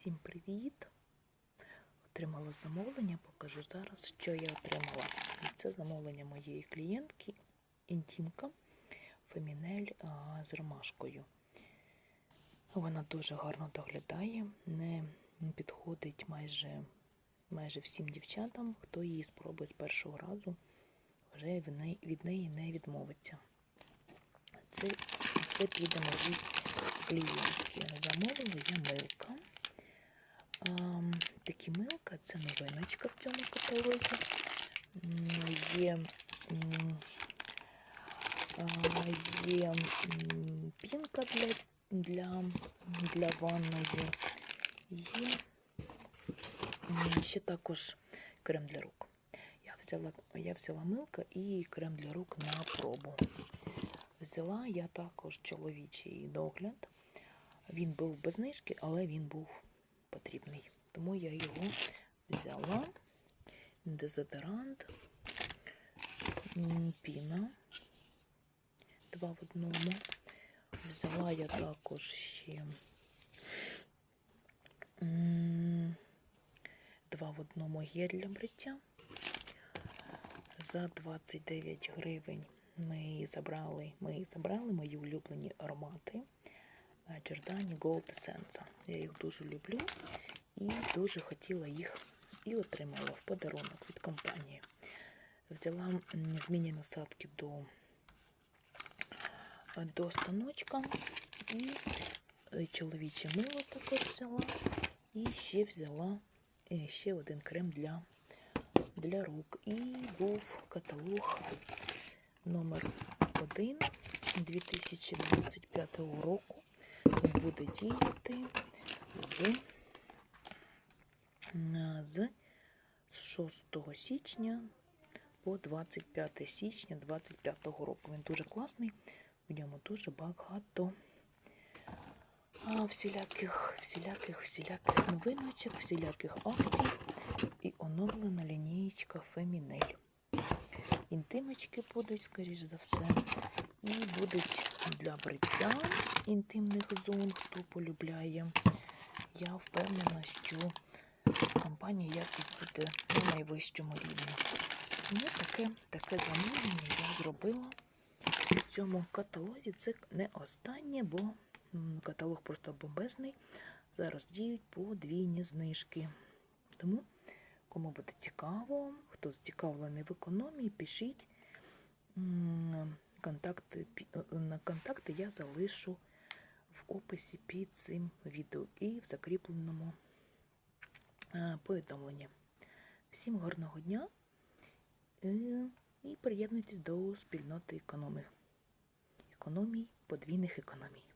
Всім привіт! Отримала замовлення, покажу зараз, що я отримала. І Це замовлення моєї клієнтки інтімка Фемінель з ромашкою. Вона дуже гарно доглядає, не підходить майже, майже всім дівчатам, хто її спробує з першого разу, вже від неї, не відмовиться. Це, це піде моїй клієнтки. Замовила я милка. Це новиночка в цьому каталозі. Є, є пінка для, для, для ванної. Є ще також крем для рук. Я взяла, я взяла милка і крем для рук на пробу. Взяла я також чоловічий догляд. Він був без знижки, але він був потрібний. Тому я його взяла. Дезодорант, піна. Два в одному. Взяла я також ще два в одному гель для бриття. За 29 гривень ми забрали, ми забрали мої улюблені аромати Giordani Gold Essence. Я їх дуже люблю і дуже хотіла їх і отримала в подарунок від компанії. Взяла в міні-насадки до, до станочка і е, чоловіче мило також взяла. І ще взяла е, ще один крем для, для рук. І був каталог номер 1 2025 року. Буде діяти з, з 6 січня по 25 січня 2025 року. Він дуже класний, в ньому дуже багато всіляких, всіляких, всіляких новиночок, всіляких акцій і оновлена лінієчка Фемінель. Інтимочки будуть, скоріш за все. І будуть для бриття інтимних зон, хто полюбляє. Я впевнена, що компанія якість буде на найвищому рівні. Тому таке, таке замовлення я зробила в цьому каталозі. Це не останнє, бо каталог просто бомбезний. Зараз діють подвійні знижки. Тому, кому буде цікаво, хто зацікавлений в економії, пишіть. Контакти, е, на контакти я залишу в описі під цим відео і в закріпленому е, повідомленні. Всім гарного дня е, і приєднуйтесь до спільноти економії. Економій, подвійних економій.